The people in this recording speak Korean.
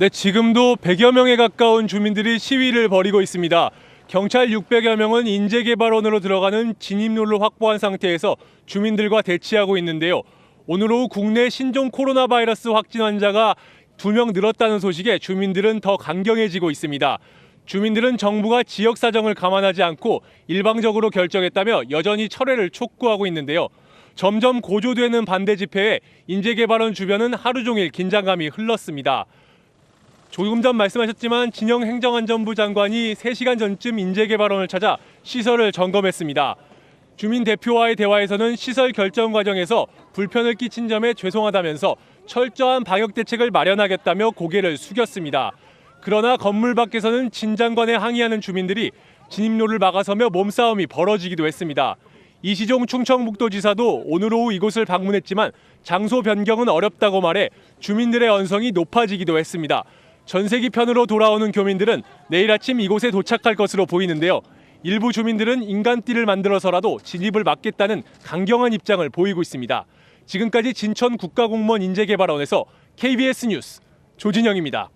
네, 지금도 100여 명에 가까운 주민들이 시위를 벌이고 있습니다. 경찰 600여 명은 인재개발원으로 들어가는 진입로를 확보한 상태에서 주민들과 대치하고 있는데요. 오늘 오후 국내 신종 코로나 바이러스 확진 환자가 2명 늘었다는 소식에 주민들은 더 강경해지고 있습니다. 주민들은 정부가 지역 사정을 감안하지 않고 일방적으로 결정했다며 여전히 철회를 촉구하고 있는데요. 점점 고조되는 반대 집회에 인재개발원 주변은 하루 종일 긴장감이 흘렀습니다. 조금 전 말씀하셨지만 진영 행정안전부 장관이 3시간 전쯤 인재개발원을 찾아 시설을 점검했습니다. 주민 대표와의 대화에서는 시설 결정 과정에서 불편을 끼친 점에 죄송하다면서 철저한 방역 대책을 마련하겠다며 고개를 숙였습니다. 그러나 건물 밖에서는 진 장관에 항의하는 주민들이 진입로를 막아서며 몸싸움이 벌어지기도 했습니다. 이시종 충청북도지사도 오늘 오후 이곳을 방문했지만 장소 변경은 어렵다고 말해 주민들의 언성이 높아지기도 했습니다. 전세기 편으로 돌아오는 교민들은 내일 아침 이곳에 도착할 것으로 보이는데요. 일부 주민들은 인간띠를 만들어서라도 진입을 막겠다는 강경한 입장을 보이고 있습니다. 지금까지 진천 국가공무원 인재개발원에서 KBS 뉴스 조진영입니다.